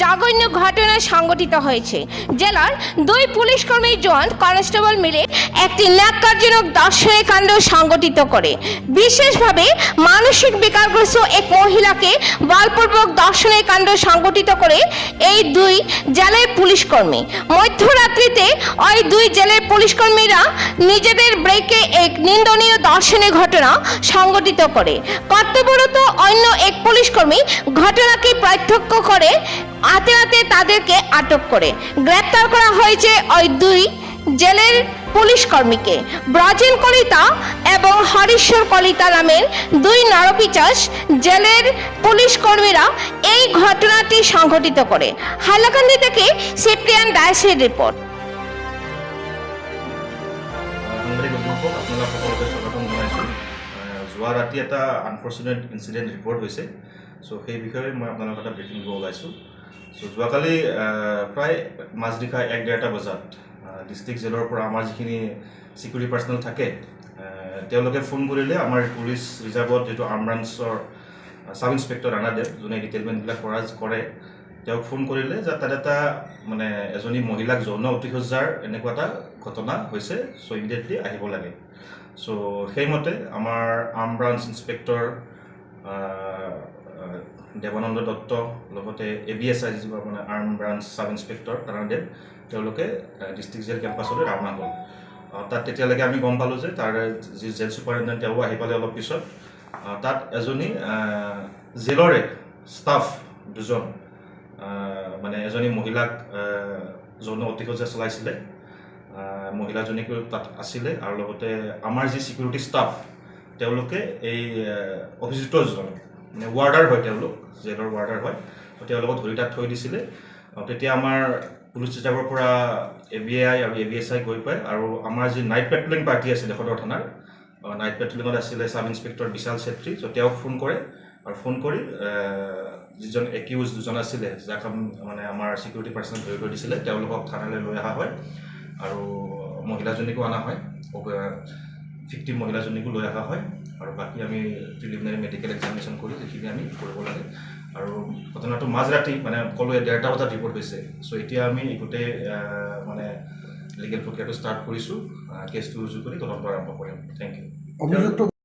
জঘন্য ঘটনা সংঘটিত হয়েছে। জেলার দুই পুলিশ কর্মী জোয়ান কনস্টেবল মিলে একটি ন্যাক্কারজনক দর্শনের কাণ্ড সংঘটিত করে। বিশেষভাবে মানসিক বিকারগ্রস্ত এক মহিলাকে বলপূর্বক দর্শনের কাণ্ড সংঘটিত করে এই দুই জেলের পুলিশ কর্মী। মধ্যরাত্রিতে ওই দুই জেলের পুলিশ কর্মীরা নিজেদের ব্রেকে এক নিন্দনীয় দর্শনের ঘটনা সংঘটিত করে। কর্তব্যরত অন্য এক পুলিশ কর্মী ঘটনাকে প্রত্যক্ষ করে হাতে হাতে তাদেরকে আটক করে। গ্রেপ্তার করা হয়েছে ওই দুই জেলের পুলিশ কর্মীকে। ব্রাজিল কলিতা এবং হরিশ্বর কলিতা নামের দুই নরপিচাস জেলের পুলিশ কর্মীরা এই ঘটনাটি সংঘটিত করে। হাইলাকান্দি থেকে সিপ্রিয়ান ডায়াসের রিপোর্ট। যোৱা ৰাতি এটা আনফৰ্চুনেট ইনচিডেণ্ট ৰিপৰ্ট হৈছে। চ' সেই বিষয়ে মই আপোনালোকৰ এটা ব্ৰিফিং দিব ওলাইছোঁ। যোৱাকালি প্ৰায় মাজনিশা এক ডেৰটা বজাত ডিষ্ট্ৰিক্ট জেলৰ পৰা আমাৰ যিখিনি ছিকিউৰিটি পাৰ্চনেল থাকে তেওঁলোকে ফোন কৰিলে আমাৰ পুলিচ ৰিজাৰ্ভত যিটো আৰ্মব্ৰাঞ্চৰ ছাব ইনস্পেক্টৰ ৰাণাদেৱ যোনে ডিটেইলমেণ্টবিলাক কৰা কৰে তেওঁক ফোন কৰিলে যে তাত এটা মানে এজনী মহিলাক যৌন অতিসজ্জাৰ এনেকুৱা এটা ঘটনা হৈছে চ' ইমিডিয়েটলি আহিব লাগে। চ' সেইমতে আমাৰ arm branch inspector Devananda Dutta, লগতে এ বি এছ আই যিবোৰ মানে আৰ্ম ব্ৰাঞ্চ ছাব ইনস্পেক্টৰ ৰাণাদেৱ তেওঁলোকে ডিষ্ট্ৰিক্ট জেল কেম্পাছলৈ ৰাওনা হ'ল। তাত তেতিয়ালৈকে আমি গম পালোঁ যে তাৰ যি জেল ছুপাৰিণ্টেণ্ট তেওঁ আহি পালে অলপ পিছত। তাত এজনী জেলৰে ষ্টাফ দুজন মানে এজনী মহিলাক যৌন অতিসজ্জা চলাইছিলে। মহিলাজনীকো তাত আছিলে আৰু লগতে আমাৰ যি ছিকিউৰিটি ষ্টাফ তেওঁলোকে এই অভিযুক্তজন মানে ৱাৰ্ডাৰ হয় তেওঁলোক জেলৰ ৱাৰ্ডাৰ হয়। ত' তেওঁলোকক ধৰি তাত থৈ দিছিলে। আহ, তেতিয়া আমাৰ পুলিচ ৰিজাৰ্ভৰ পৰা এ বি আই আৰু এ বি এছ আই গৈ পায় আৰু আমাৰ যি নাইট পেট্ৰলিং পাৰ্টি আছিলে সদৰ থানাৰ নাইট পেট্ৰলিঙত আছিলে ছাব ইনস্পেক্টৰ বিশাল চেত্ৰী ত' তেওঁক ফোন কৰে আৰু ফোন কৰি যিজন একিউজ দুজন আছিলে যাক মানে আমাৰ ছিকিউৰিটি পাৰ্চনে ধৰি লৈ দিছিলে তেওঁলোকক থানালৈ লৈ অহা হয় আৰু মহিলাজনীকো অনা হয়। ফিফটি মহিলাজনীকো লৈ অহা হয়। আৰু বাকী আমি প্ৰিলিমিনাৰী মেডিকেল এক্সামিনেশ্যন কৰি যিখিনি আমি কৰিব লাগে। আৰু ঘটনাটো মাজৰাতি মানে ক'লোৱে ডেৰটা বজাত ৰিপৰ্ট হৈছে। চ' এতিয়া আমি গোটেই মানে লিগেল প্ৰক্ৰিয়াটো ষ্টাৰ্ট কৰিছোঁ। কেছটো ৰুজু কৰি তদন্ত আৰম্ভ কৰিম। Thank you